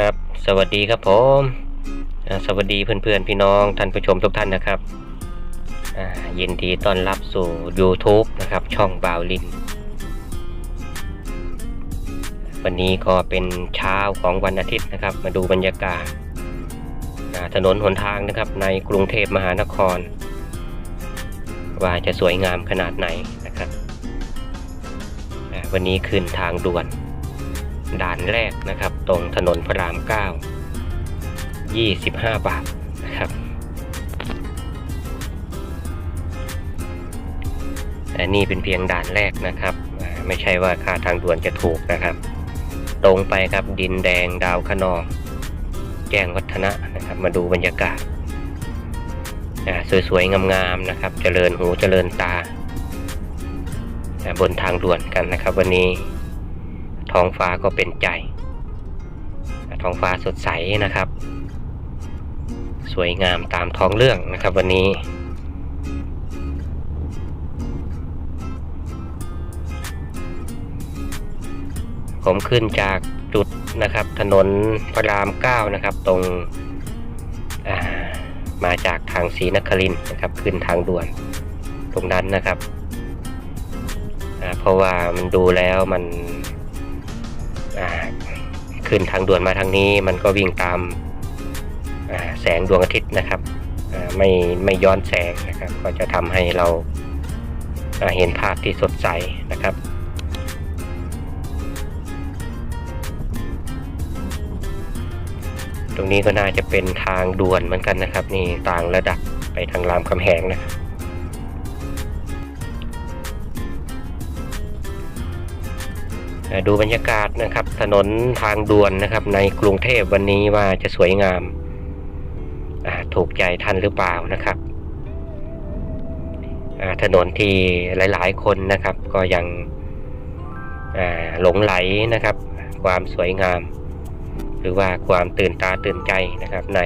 ครับ สวัสดีครับผมสวัสดีเพื่อนๆ พี่น้องท่านผู้ชมทุกท่านนะครับยินดีต้อนรับสู่ YouTube นะครับ ช่องบาวลิน วันนี้ก็เป็นเช้าของวันอาทิตย์นะครับ มาดูบรรยากาศถนนหนทางนะครับในกรุงเทพมหานคร ว่าจะสวยงามขนาดไหนนะครับ วันนี้ขึ้นทางด่วน ด่านแรกนะครับ ตรงถนนพระราม 9 25 บาทนะครับแต่นี่เป็นเพียงด่านแรกนะครับ ไม่ใช่ว่าค่าทางด่วนจะถูกนะครับ ตรงไปครับดินแดงดาวขนอง แจ้งวัฒนะนะครับ มาดูบรรยากาศสวยๆ งามๆนะครับ เจริญหูเจริญตา บนทางด่วนกันนะครับวันนี้ ท้องฟ้าก็เป็นใจ ท้องฟ้าสดใสนะครับ สวยงามตามท้องเรื่องนะครับวันนี้ ผมขึ้นจากจุดนะครับถนนพระรามเก้านะครับตรงามาจากทางศรีนครินทร์นะครับขึ้นทางด่วนตรงนั้นนะครับ เพราะว่ามันดูแล้วมัน ขึ้นทางด่วนมาทางนี้มันก็วิ่งตามแสงดวงอาทิตย์นะครับไม่ไม่ย้อนแสงนะครับ ก็จะทำให้เราอ่าเห็นภาพที่สดใสนะครับตรงนี้ก็น่าจะเป็นทางด่วนเหมือนกันนะครับ นี่ต่างระดับไปทางรามคำแหงนะครับ ดูบรรยากาศนะครับ ถนนทางด่วนนะครับ ในกรุงเทพวันนี้ว่าจะสวยงาม ถูกใจท่านหรือเปล่านะครับ ถนนที่หลาย ๆ คนนะครับ ก็ยังหลงไหลนะครับ ความสวยงาม หรือว่าความตื่นตาตื่นใจนะครับใน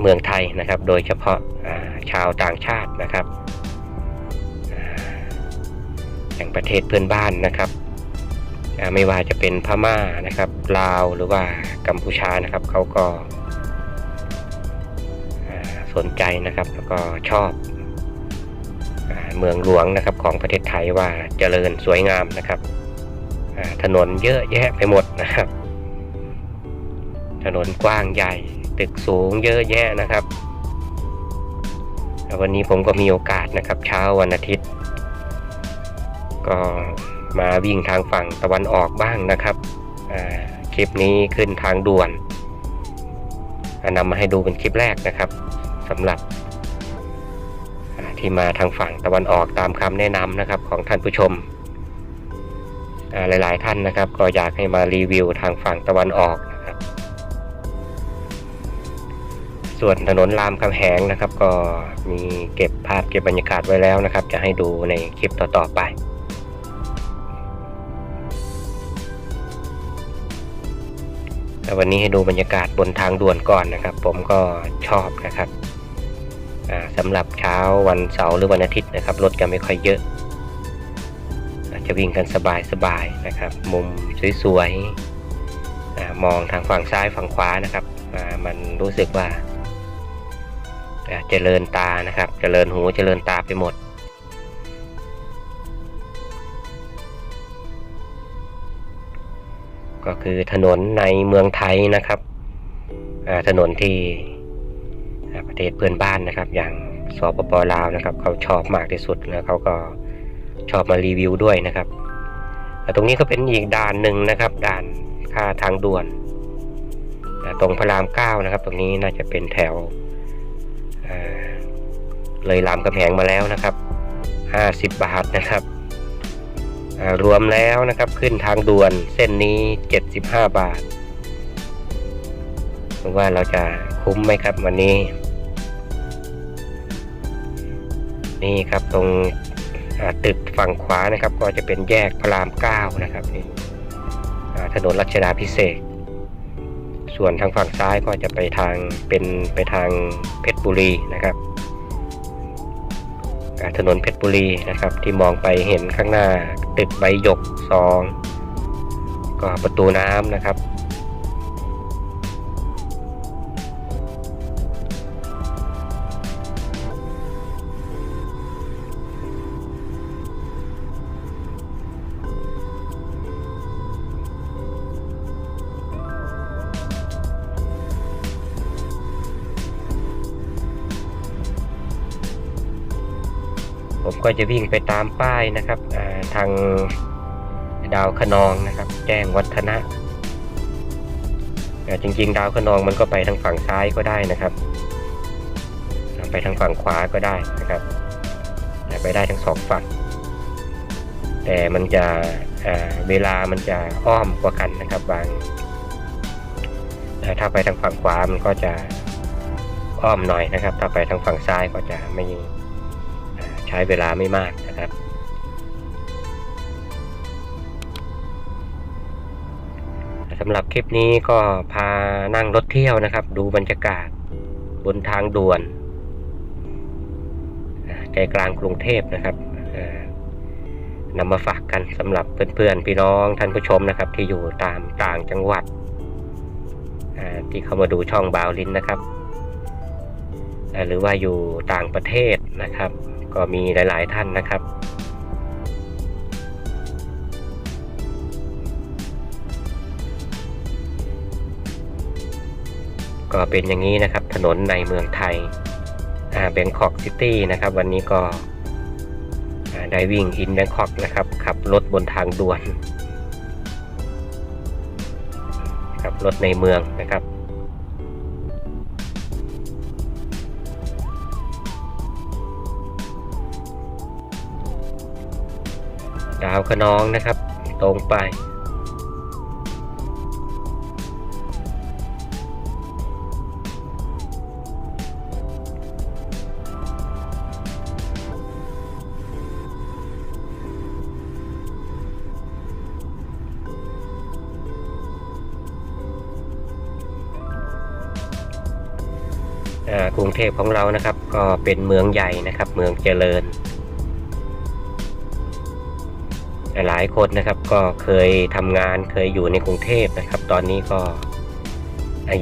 เมืองไทยนะครับ โดยเฉพาะาชาวต่างชาตินะครับอย่างประเทศเพื่อนบ้านนะครับ ไม่ว่าจะเป็นพม่านะครับลาวหรือว่ากัมพูชานะครับเขาก็สนใจนะครับแล้วก็ชอบเมืองหลวงนะครับของประเทศไทยว่าเจริญสวยงามนะครับถนนเยอะแยะไปหมดนะครับ ถนนกว้างใหญ่ตึกสูงเยอะแยะนะครับ วันนี้ผมก็มีโอกาสนะครับ เช้าวันอาทิตย์ ก็ มาวิ่งทางฝั่งตะวันออกบ้างนะครับคลิปนี้ขึ้นทางด่วนนำมาให้ดูเป็นคลิปแรกนะครับสำหรับที่มาทางฝั่งตะวันออกตามคำแนะนำนะครับของท่านผู้ชมหลาย ๆ ท่านนะครับ ก็อยากให้มารีวิวทางฝั่งตะวันออกนะครับ ส่วนถนนรามคำแหงนะครับ ก็มีเก็บภาพเก็บบรรยากาศไว้แล้วนะครับ จะให้ดูในคลิปต่อ ๆ ไป แต่วันนี้ให้ดูบรรยากาศบนทางด่วนก่อนนะครับ ผมก็ชอบนะครับสำหรับเช้าวันเสาร์หรือวันอาทิตย์นะครับรถจะไม่ค่อยเยอะ อาจจะวิ่งกันสบายๆนะครับ มุมสวยๆมองทางฝั่งซ้ายฝั่งขวานะครับมันรู้สึกว่าอ่าเจริญตานะครับ เจริญหูเจริญตาไปหมด ก็คือถนนในเมืองไทยนะครับถนนที่ประเทศเพื่อนบ้านนะครับ อย่างสปปลาวนะครับ เขาชอบมากที่สุดแล้วเขาก็ชอบมารีวิวด้วยนะครับตรงนี้ก็เป็นอีกด่านหนึ่งนะครับ ด่านค่าทางด่วนตรงพระรามเก้านะครับ ตรงนี้น่าจะเป็นแถวเลยรามกำแหงมาแล้วนะครับห้าสิบบาทนะครับ รวมแล้วนะครับขึ้นทางด่วนเส้นนี้ 75 บาทว่าเราจะคุ้มไหมครับวันนี้ นี่ครับตรงตึกฝั่งขวานะครับ ก็จะเป็นแยกพระราม 9 นะครับนี่ถนนรัชดาพิเศษ ส่วนทางฝั่งซ้ายก็จะไปทางเป็นไปทางเพชรบุรีนะครับ ถนนเพชรบุรีนะครับ ที่มองไปเห็นข้างหน้าตึกใบหยกซอง ก็ประตูน้ำนะครับ ก็จะวิ่งไปตามป้ายนะครับทางดาวคะนองนะครับ แจ้งวัฒนะอ่าจริง ๆ ดาวคะนองมันก็ไปทางฝั่งซ้ายก็ได้นะครับ ไปทางฝั่งขวาก็ได้นะครับอ่ไปได้ทั้งสองฝั่ง แต่มันจะเวลามันจะอ้อมกว่ากันนะครับบางถ้าไปทางฝั่งขวามันก็จะอ้อมหน่อยนะครับ ถ้าไปทางฝั่งซ้ายก็จะไม่ ใช้เวลาไม่มากนะครับ สำหรับคลิปนี้ก็พานั่งรถเที่ยวนะครับ ดูบรรยากาศบนทางด่วนใจกลางกรุงเทพนะครับนำมาฝากกันสำหรับเพื่อนๆ พี่น้องท่านผู้ชมนะครับ ที่อยู่ตามต่างจังหวัด ที่เข้ามาดูช่องบาวลินนะครับ หรือว่าอยู่ต่างประเทศนะครับ ก็มีหลาย ๆ ท่านนะครับ ก็เป็นอย่างนี้นะครับถนนในเมืองไทยแบงคอกซิตี้นะครับ วันนี้ก็ได้วิ่งอินแบงคอกนะครับ ขับรถบนทางด่วนขับรถในเมืองนะครับ ดาวคะนองนะครับ ตรงไปอ่ากรุงเทพของเรานะครับ ก็เป็นเมืองใหญ่นะครับ เมืองเจริญ หลายคนนะครับก็เคยทำงานเคยอยู่ในกรุงเทพนะครับ ตอนนี้ก็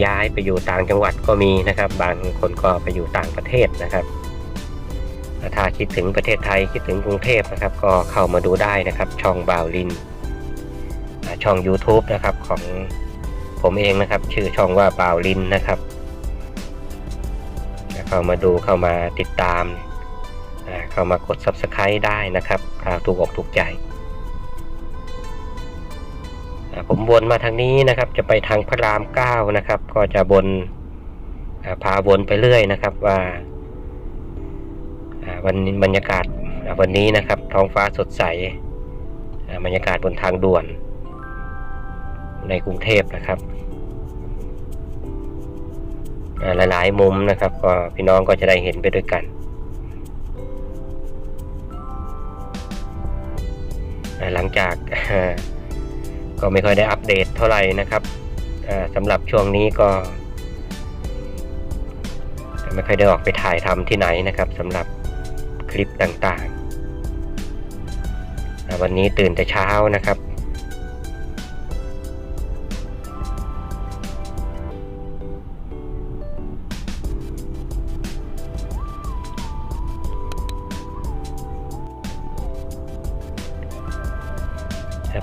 ย้ายไปอยู่ต่างจังหวัดก็มีนะครับ บางคนก็ไปอยู่ต่างประเทศนะครับถ้าคิดถึงประเทศไทยคิดถึงกรุงเทพนะครับ ก็เข้ามาดูได้นะครับ ช่องบาวลิน ช่อง YouTube นะครับของผมเองนะครับ ชื่อช่องว่าบาวลินนะครับเข้ามาดูเข้ามาติดตามเข้ามากด Subscribe ได้นะครับถ้าถูกอกถูกใจ ผมวนมาทางนี้นะครับ จะไปทางพระรามเก้านะครับ ก็จะบนพาวนไปเรื่อยนะครับว่าวันบรรยากาศวันนี้นะครับ ท้องฟ้าสดใสบรรยากาศบนทางด่วน ในกรุงเทพนะครับหลายๆมุมนะครับ ก็พี่น้องก็จะได้เห็นไปด้วยกันหลังจาก ก็ไม่ค่อยได้อัปเดตเท่าไหร่นะครับสำหรับช่วงนี้ก็ ไม่ค่อยได้ออกไปถ่ายทำที่ไหนนะครับสำหรับคลิปต่างๆ วันนี้ตื่นแต่เช้านะครับ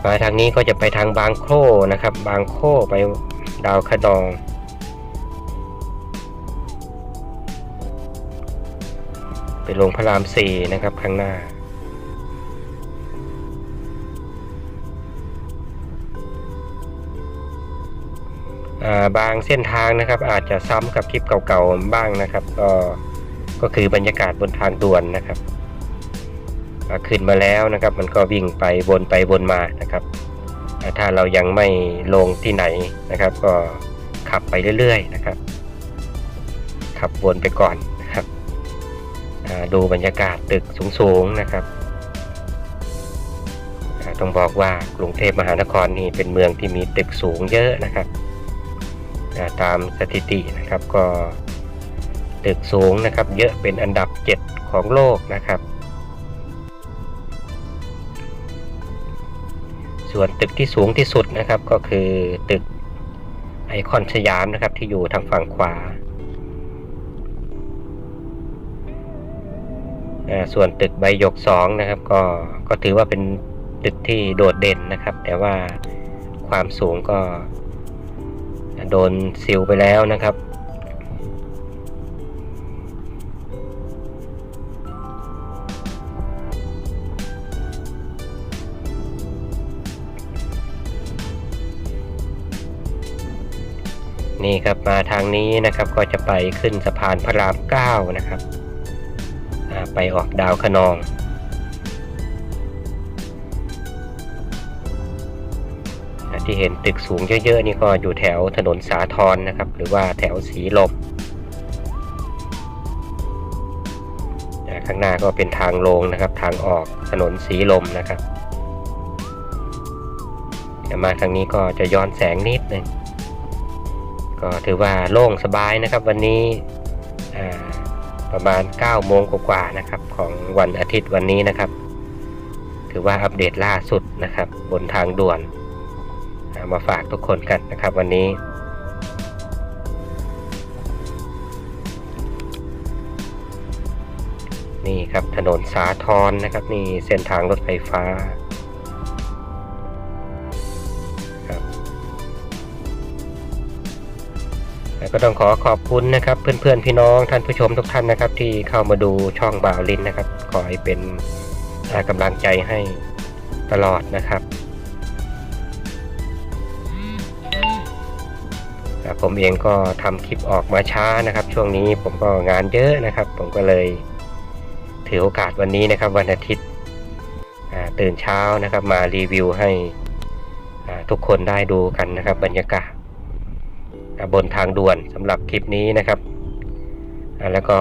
มาทางนี้ก็จะไปทางบางโค่นะครับ บางโค่ไปดาวคะนอง ไปลงพระรามสี่นะครับข้างหน้า บางเส้นทางนะครับอาจจะซ้ำกับคลิปเก่าๆบ้างนะครับ ก็ก็คือบรรยากาศบนทางด่วนนะครับ ขึ้นมาแล้วนะครับ มันก็วิ่งไปวนไปวนมานะครับ ถ้าเรายังไม่ลงที่ไหนนะครับ ก็ขับไปเรื่อยๆนะครับ ขับวนไปก่อนนะครับดูบรรยากาศตึกสูงๆนะครับต้องบอกว่ากรุงเทพมหานครนี่เป็นเมืองที่มีตึกสูงเยอะนะครับตามสถิตินะครับก็ตึกสูงนะครับ เยอะเป็นอันดับ 7 ของโลกนะครับ ส่วนตึกที่สูงที่สุดนะครับก็คือตึกไอคอนสยามนะครับที่อยู่ทางฝั่งขวา ส่วนตึกใบหยกสองนะครับก็ก็ถือว่าเป็นตึกที่โดดเด่นนะครับ แต่ว่าความสูงก็โดนซิลไปแล้วนะครับ นี่ครับมาทางนี้นะครับก็จะไปขึ้นสะพานพระรามเก้านะครับไปออกดาวคะนอง ที่เห็นตึกสูงเยอะๆนี่ก็อยู่แถวถนนสาทรนะครับ หรือว่าแถวสีลมข้างหน้าก็เป็นทางลงนะครับ ทางออกถนนสีลมนะครับมาทางนี้ก็จะย้อนแสงนิดหนึง ก็ถือว่าโล่งสบายนะครับวันนี้ประมาณ9โมงกว่าๆนะครับของวันอาทิตย์วันนี้นะครับ ถือว่าอัปเดตล่าสุดนะครับ บนทางด่วนามาฝากทุกคนกันนะครับวันนี้นี่ครับถนนสาทรนะครับ นี่เส้นทางรถไฟฟ้า ก็ต้องขอขอบคุณนะครับเพื่อนๆพี่น้องท่านผู้ชมทุกท่านนะครับ ที่เข้ามาดูช่องบ่าวลินนะครับขอให้เป็นกำลังใจให้ตลอดนะครับผมเองก็ทำคลิปออกมาช้านะครับ ช่วงนี้ผมก็งานเยอะนะครับ ผมก็เลยถือโอกาสวันนี้นะครับ วันอาทิตย์ตื่นเช้านะครับ มารีวิวให้ทุกคนได้ดูกันนะครับ บรรยากาศ บนทางด่วนสำหรับคลิปนี้นะครับ แล้วก็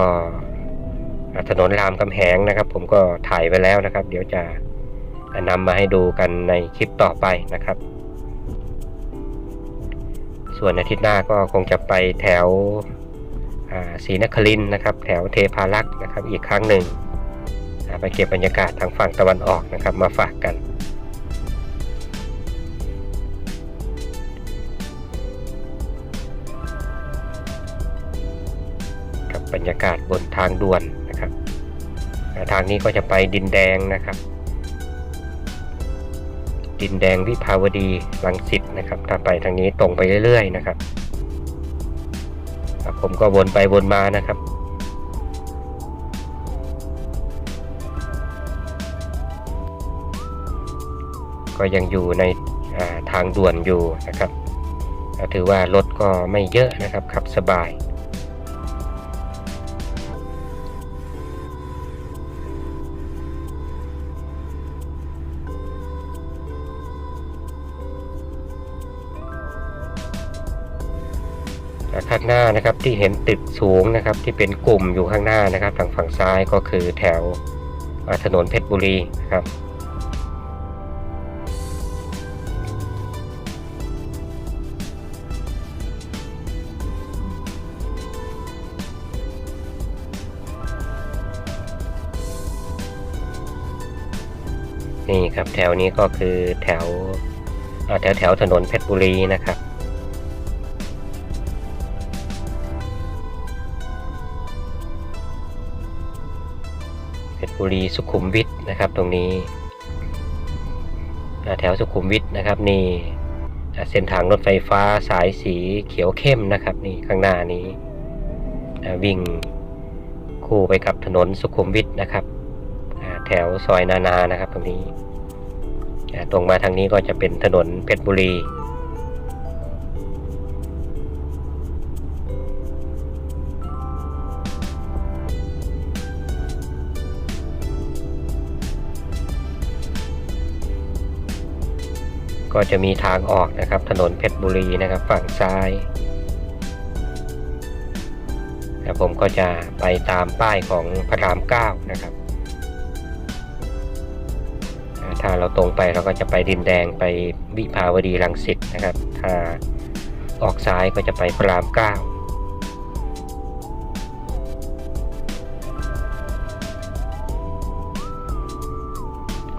ถนนรามคำแหงนะครับ ผมก็ถ่ายไว้แล้วนะครับ เดี๋ยวจะนำมาให้ดูกันในคลิปต่อไปนะครับ ส่วนอาทิตย์หน้าก็คงจะไปแถวศรีนครินทร์นะครับ แถวเทพารักษ์นะครับ อีกครั้งหนึ่งไปเก็บบรรยากาศทางฝั่งตะวันออกนะครับ มาฝากกัน รรยากาศบนทางด่วนนะครับ ทางนี้ก็จะไปดินแดงนะครับ ดินแดงวิภาวดีรังสิตนะครับ ถ้าไปทางนี้ตรงไปเรื่อยๆนะครับผมก็วนไปวนมานะครับก็ยังอยู่ในาทางด่วนอยู่นะครับ ถือว่ารถก็ไม่เยอะนะครับขับสบาย ข้างหน้านะครับที่เห็นตึกสูงนะครับที่เป็นกลุ่มอยู่ข้างหน้านะครับทางฝั่งซ้ายก็คือแถวถนนเพชรบุรีนะครับนี่ครับแถวนี้ก็คือแถวแถวแถวถนนเพชรบุรีนะครับ บุรีสุขุมวิทนะครับตรงนี้แถวสุขุมวิทนะครับนี่เส้นทางรถไฟฟ้าสายสีเขียวเข้มนะครับนี่ข้างหน้านี้วิ่งคู่ไปกับถนนสุขุมวิทนะครับแถวซอยนานานะครับตรงนี้ตรงมาทางนี้ก็จะเป็นถนนเพชรบุรี ก็จะมีทางออกนะครับ ถนนเพชรบุรีนะครับ ฝั่งซ้ายแต่ผมก็จะไปตามป้ายของพระรามเก้านะครับ ถ้าเราตรงไปเราก็จะไปดินแดงไปวิภาวดีรังสิตนะครับ ถ้าออกซ้ายก็จะไปพระรามเก้า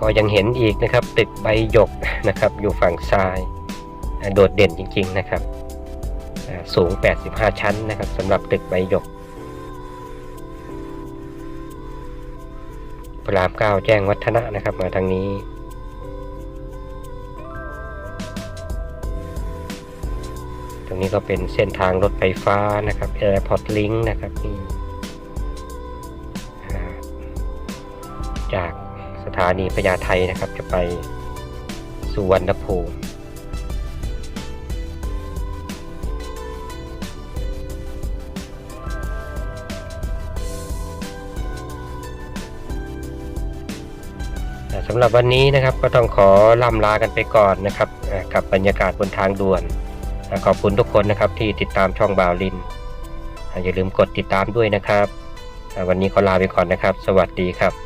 ก็ยังเห็นอีกนะครับตึกใบหยกนะครับอยู่ฝั่งซ้าย โดดเด่นจริง ๆนะครับ สูง 85 ชั้นนะครับสำหรับตึกใบหยกพระรามเก้าแจ้งวัฒนะนะครับมาทางนี้ ตรงนี้ก็เป็นเส้นทางรถไฟฟ้านะครับ Airport Link นะครับนี่านีพญาไทนะครับ จะไปสุวรรณภูมิสำหรับวันนี้นะครับก็ต้องขอล่ำลากันไปก่อนนะครับกับบรรยากาศบนทางด่วน ขอบคุณทุกคนนะครับที่ติดตามช่องบ่าวลิน อย่าลืมกดติดตามด้วยนะครับ วันนี้ขอลาไปก่อนนะครับ สวัสดีครับ